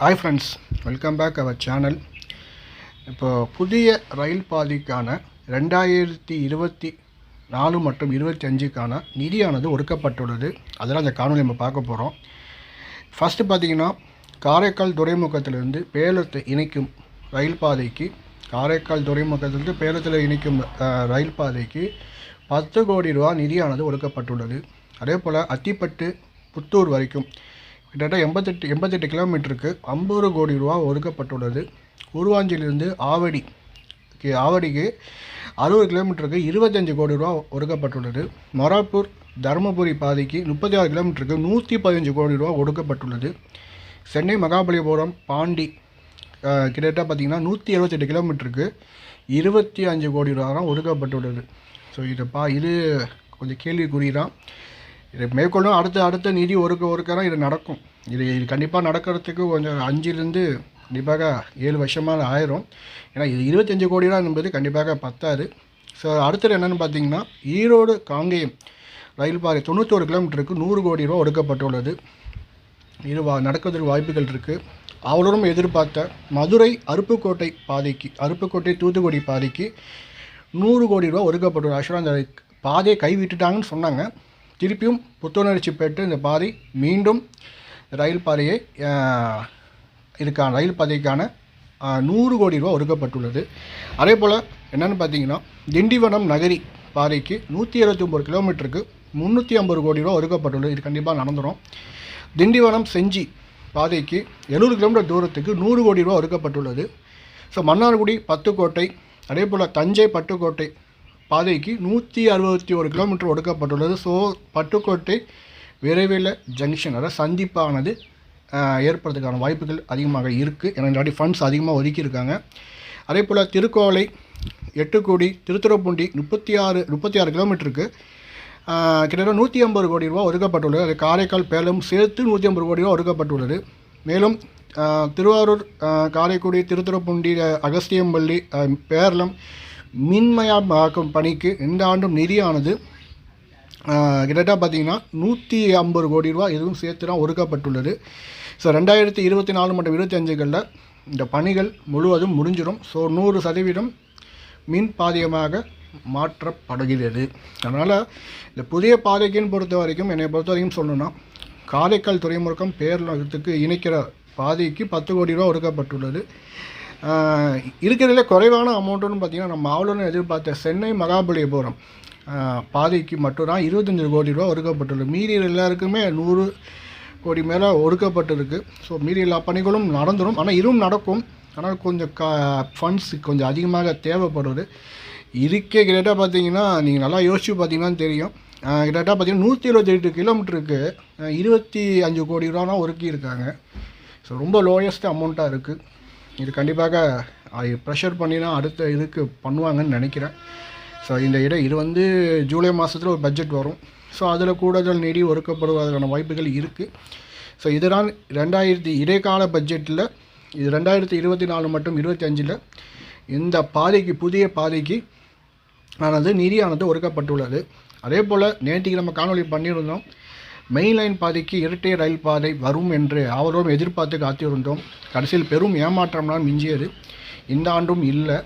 Hi friends welcome back our channel இப்போ புதிய ரயில் பாதைக்கான ரெண்டாயிரத்தி இருபத்தி நாலு மற்றும் இருபத்தி அஞ்சுக்கான நிதியானது ஒடுக்கப்பட்டுள்ளது. அதெல்லாம் அந்த காணொலி நம்ம பார்க்க போகிறோம் ஃபஸ்ட்டு பார்த்தீங்கன்னா காரைக்கால் துறைமுகத்திலிருந்து பேலத்தை இணைக்கும் ரயில் பாதைக்கு காரைக்கால் துறைமுகத்திலிருந்து பேலத்தில் இணைக்கும் ரயில் பாதைக்கு பத்து கோடி ரூபா நிதியானது ஒடுக்கப்பட்டுள்ளது. அதே போல் அத்திப்பட்டு புத்தூர் வரைக்கும் கிட்டத்தட்ட எண்பத்தெட்டு எண்பத்தெட்டு கிலோமீட்டருக்கு ஐம்பது கோடி ரூபா ஒதுக்கப்பட்டுள்ளது. உருவாஞ்சியிலிருந்து ஆவடி ஆவடிக்கு அறுபது கிலோமீட்டருக்கு இருபத்தஞ்சு கோடி ரூபா ஒதுக்கப்பட்டுள்ளது. மொராப்பூர் தருமபுரி பாதைக்கு முப்பத்தி ஆறு கிலோமீட்டருக்கு நூற்றி பதினஞ்சு கோடி ரூபா ஒடுக்கப்பட்டுள்ளது சென்னை மகாபலிபுரம் பாண்டி கிட்டத்தட்ட பார்த்திங்கன்னா நூற்றி எழுபத்தெட்டு கிலோமீட்டருக்கு இருபத்தி அஞ்சு கோடி ரூபா தான் ஒதுக்கப்பட்டுள்ளது. ஸோ இதை பா இது கொஞ்சம் கேள்விக்குறி தான் இது மேற்கொள்ளும் அடுத்த அடுத்த நிதி ஒருக்க ஒருக்கறம் இது நடக்கும். இது இது கண்டிப்பாக நடக்கிறதுக்கு கொஞ்சம் அஞ்சுலேருந்து கண்டிப்பாக ஏழு வருஷமாக ஆயிரும். ஏன்னா இது இருபத்தஞ்சு கோடி ரூபா என்பது கண்டிப்பாக பத்தாது. ஸோ அடுத்தது என்னென்னு பார்த்தீங்கன்னா ஈரோடு காங்கேயம் ரயில் பாதை தொண்ணூற்றோரு கிலோமீட்டருக்கு நூறு கோடி ரூபா ஒடுக்கப்பட்டுள்ளது. இது வா நடக்கிறதுக்கு வாய்ப்புகள் இருக்குது அவளுடன் எதிர்பார்த்த மதுரை அருப்புக்கோட்டை பாதைக்கு அருப்புக்கோட்டை தூத்துக்குடி பாதைக்கு நூறு கோடி ரூபா ஒதுக்கப்பட்டுள்ளது. ஆக்சுவலாக அந்த பாதையை கைவிட்டுட்டாங்கன்னு சொன்னாங்க. திருப்பியும் புத்துணர்ச்சி பெற்று இந்த பாதை மீண்டும் ரயில் பாதையை இதுக்கான ரயில் பாதைக்கான நூறு கோடி ரூபா ஒதுக்கப்பட்டுள்ளது. அதே போல் என்னென்னு பார்த்தீங்கன்னா திண்டிவனம் நகரி பாதைக்கு நூற்றி இருபத்தி ஒம்பது கிலோமீட்டருக்கு முந்நூற்றி ஐம்பது கோடி ரூபா ஒதுக்கப்பட்டுள்ளது. இது கண்டிப்பாக நடந்துடும் திண்டிவனம் செஞ்சி பாதைக்கு எழுபது கிலோமீட்டர் தூரத்துக்கு நூறு கோடி ரூபா ஒதுக்கப்பட்டுள்ளது. ஸோ மன்னார்குடி பத்துக்கோட்டை அதே போல் தஞ்சை பட்டுக்கோட்டை பாதைக்கு நூற்றி அறுபத்தி ஒரு கிலோமீட்டர் ஒதுக்கப்பட்டுள்ளது ஸோ பட்டுக்கோட்டை விரைவில் ஜங்ஷன் அதாவது சந்திப்பானது ஏற்படுறதுக்கான வாய்ப்புகள் அதிகமாக இருக்குது ஏன்னா இந்த ஃபண்ட்ஸ் அதிகமாக ஒதுக்கியிருக்காங்க. அதே போல் திருக்கோலை எட்டுக்கோடி திருத்துறைப்பூண்டி முப்பத்தி ஆறு முப்பத்தி ஆறு கிலோமீட்டருக்கு கிட்டத்தட்ட நூற்றி ஐம்பது கோடி ரூபா ஒதுக்கப்பட்டுள்ளது. அது காரைக்கால் பேலம் சேர்த்து நூற்றி ஐம்பது கோடி ரூபா ஒதுக்கப்பட்டுள்ளது. மேலும் திருவாரூர் காரைக்குடி திருத்துறைப்பூண்டி அகஸ்தியம்பள்ளி பேரளம் மின்மயமாக்கும் பணிக்கு இந்த ஆண்டும் நிதியானது கிட்டத்தட்ட பார்த்தீங்கன்னா நூற்றி ஐம்பது கோடி ரூபா இதுவும் சேர்த்து தான் ஒதுக்கப்பட்டுள்ளது. ஸோ ரெண்டாயிரத்தி இருபத்தி நாலு மற்றும் இருபத்தஞ்சுகளில் இந்த பணிகள் முழுவதும் முடிஞ்சிடும். ஸோ நூறு சதவீதம் மின் பாதியமாக மாற்றப்படுகிறது. அதனால் இந்த புதிய பாதைக்குன்னு பொறுத்த வரைக்கும் என்னை பொறுத்த வரைக்கும் சொல்லணும்னா காரைக்கால் துறைமுகம் பேரளத்துக்கு இணைக்கிற பாதைக்கு பத்து கோடி ரூபா ஒதுக்கப்பட்டுள்ளது. இருக்கிறதுல குறைவான அமௌண்ட்டுன்னு பார்த்தீங்கன்னா நம்ம ஆவலன்னு எதிர்பார்த்த சென்னை மகாபலிபுரம் பாதைக்கு மட்டும்தான் இருபத்தஞ்சு கோடி ரூபா ஒதுக்கப்பட்டுள்ளது. மீறி எல்லாருக்குமே நூறு கோடி மேலே ஒடுக்கப்பட்டிருக்கு ஸோ மீறி எல்லா பணிகளும் நடந்துடும் ஆனால் இதுவும் நடக்கும். ஆனால் கொஞ்சம் க ஃபண்ட்ஸ் கொஞ்சம் அதிகமாக தேவைப்படுது. இருக்கே கிட்டத்தட்ட பார்த்தீங்கன்னா நீங்கள் நல்லா யோசிச்சு பார்த்தீங்கன்னா தெரியும். ஆஹ் கிட்டத்தட்ட பார்த்தீங்கன்னா நூற்றி எழுபத்தெட்டு கிலோமீட்டருக்கு இருபத்தி அஞ்சு கோடி ரூபானா ஒருக்கி ஒதுக்கியிருக்காங்க. ஸோ ரொம்ப லோயஸ்ட் அமௌண்ட்டாக இருக்குது இது கண்டிப்பாக ப்ரெஷர் பண்ணினா அடுத்த இதுக்கு பண்ணுவாங்கன்னு நினைக்கிறேன். ஸோ இந்த இடம் இது வந்து ஜூலை மாதத்தில் ஒரு பட்ஜெட் வரும். ஸோ அதில் கூடுதல் நிதி ஒதுக்கப்படுவதற்கான வாய்ப்புகள் இருக்குது ஸோ இதனால் ரெண்டாயிரத்தி இடைக்கால பட்ஜெட்டில் இது ரெண்டாயிரத்தி இருபத்தி நாலு மற்றும் இருபத்தி அஞ்சில் இந்த பாதைக்கு புதிய பாதைக்கு ஆனது நிதியானது ஒதுக்கப்பட்டுள்ளது. அதே போல் நேற்றுக்கு நம்ம காணொலி பண்ணியிருந்தோம். மெயின் லைன் பாதைக்கு இரட்டை ரயில் பாதை வரும் என்று அவரோடும் எதிர்பார்த்து காத்திருந்தோம். கடைசியில் பெரும் ஏமாற்றம் தான் மிஞ்சியது. இந்த ஆண்டும் இல்லை.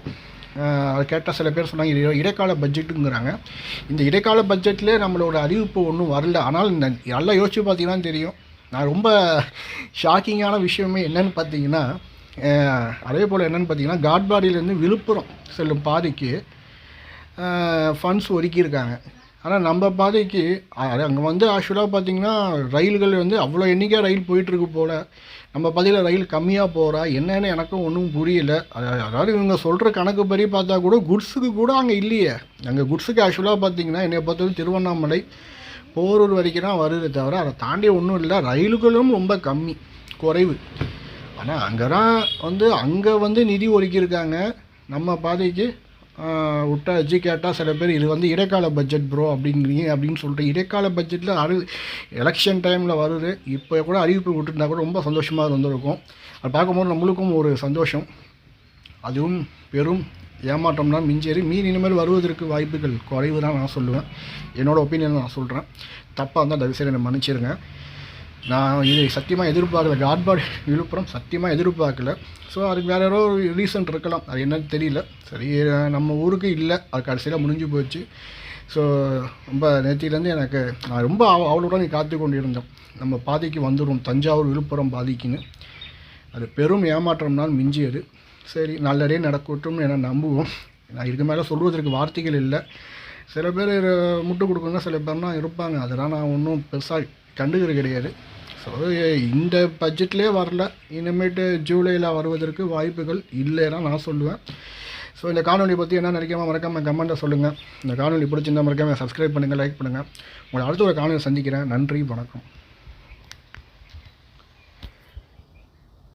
அதை கேட்ட சில பேர் சொன்னாங்க இது இடைக்கால பட்ஜெட்டுங்கிறாங்க. இந்த இடைக்கால பட்ஜெட்லேயே நம்மளோட அறிவிப்பு ஒன்றும் வரல. ஆனால் இந்த நல்லா யோசிச்சு பார்த்தீங்கன்னா தெரியும். நான் ரொம்ப ஷாக்கிங்கான விஷயமே என்னென்னு பார்த்தீங்கன்னா அதே போல் என்னென்னு பார்த்தீங்கன்னா காட்பாடியிலேருந்து விழுப்புரம் செல்லும் பாதைக்கு ஃபண்ட்ஸ் ஒதுக்கியிருக்காங்க. ஆனால் நம்ம பாதைக்கு அங்கே வந்து ஆக்சுவலாக பார்த்திங்கன்னா ரயில்கள் வந்து அவ்வளோ எண்ணிக்கையாக ரயில் போயிட்டுருக்கு போல். நம்ம பாதையில் ரயில் கம்மியாக போகிறா என்னென்னு எனக்கும் ஒன்றும் புரியல. அதாவது இவங்க சொல்கிற கணக்கு படி பார்த்தா கூட குட்ஸுக்கு கூட அங்கே இல்லையே. அங்கே குட்ஸுக்கு ஆக்சுவலாக பார்த்திங்கன்னா என்னை பொறுத்தவரைக்கும் திருவண்ணாமலை போரூர் வரைக்கும் தான் வருது தவிர அதை தாண்டி ஒன்றும் இல்லை. ரயில்களும் ரொம்ப கம்மி குறைவு. ஆனால் அங்கே தான் வந்து அங்கே வந்து நிதி ஒதுக்கியிருக்காங்க. நம்ம பாதைக்கு விட்டா விட்டாச்சு. கேட்டால் சில பேர் இது வந்து இடைக்கால பட்ஜெட் ப்ரோ அப்படிங்கிறீங்க அப்படின்னு சொல்லிட்டு இடைக்கால பட்ஜெட்டில் அரு எலெக்ஷன் டைமில் வருது. இப்போ கூட அறிவிப்பு விட்டுருந்தா கூட ரொம்ப சந்தோஷமாக வந்திருக்கும் அது பார்க்கும்போது நம்மளுக்கும் ஒரு சந்தோஷம். அதுவும் பெரும் ஏமாற்றம்னா மிஞ்சேறி மீன் இனிமேல் வருவதற்கு வாய்ப்புகள் குறைவு தான் நான் சொல்லுவேன். என்னோட ஒப்பீனியன் நான் சொல்கிறேன் தப்பாக இருந்தால் தயவுசெய்து என்னை மன்னிச்சிருங்க. நான் இது சத்தியமாக எதிர்பார்க்கல. காட்பாடி விழுப்புரம் சத்தியமாக எதிர்பார்க்கல. ஸோ அதுக்கு வேறு யாரோ ஒரு ரீசன் இருக்கலாம். அது என்னன்னு தெரியல. சரி நம்ம ஊருக்கு இல்லை. அது கடைசியில் முடிஞ்சு போச்சு. ஸோ ரொம்ப நேற்றிலேருந்து எனக்கு நான் ரொம்ப அவ அவளுடன் காத்து கொண்டிருந்தோம். நம்ம பாதிக்கு வந்துடும் தஞ்சாவூர் விழுப்புரம் பாதிக்குன்னு. அது பெரும் ஏமாற்றம்னால் மிஞ்சியது. சரி நல்லதே நடக்கட்டும்னு என நம்புவோம். நான் இதுக்கு மேலே சொல்வதற்கு வார்த்தைகள் இல்லை. சில பேர் முட்டு கொடுக்கணும் சில பேர்லாம் இருப்பாங்க. அதெல்லாம் நான் ஒன்றும் பெருசாக கண்டுகிறது கிடையாது. ஸோ இந்த பட்ஜெட்லேயே வரல. இனிமேட்டு ஜூலையில் வருவதற்கு வாய்ப்புகள் இல்லைன்னா நான் சொல்லுவேன். ஸோ இந்த காணொலி பற்றி என்ன நினைக்காம மறக்காமல் கமெண்ட்டை சொல்லுங்கள் இந்த காணொலி பிடிச்சிருந்தா மறக்காமல் சப்ஸ்கிரைப் பண்ணுங்கள் லைக் பண்ணுங்கள் உங்களை அடுத்த ஒரு காணொலி சந்திக்கிறேன். நன்றி வணக்கம்.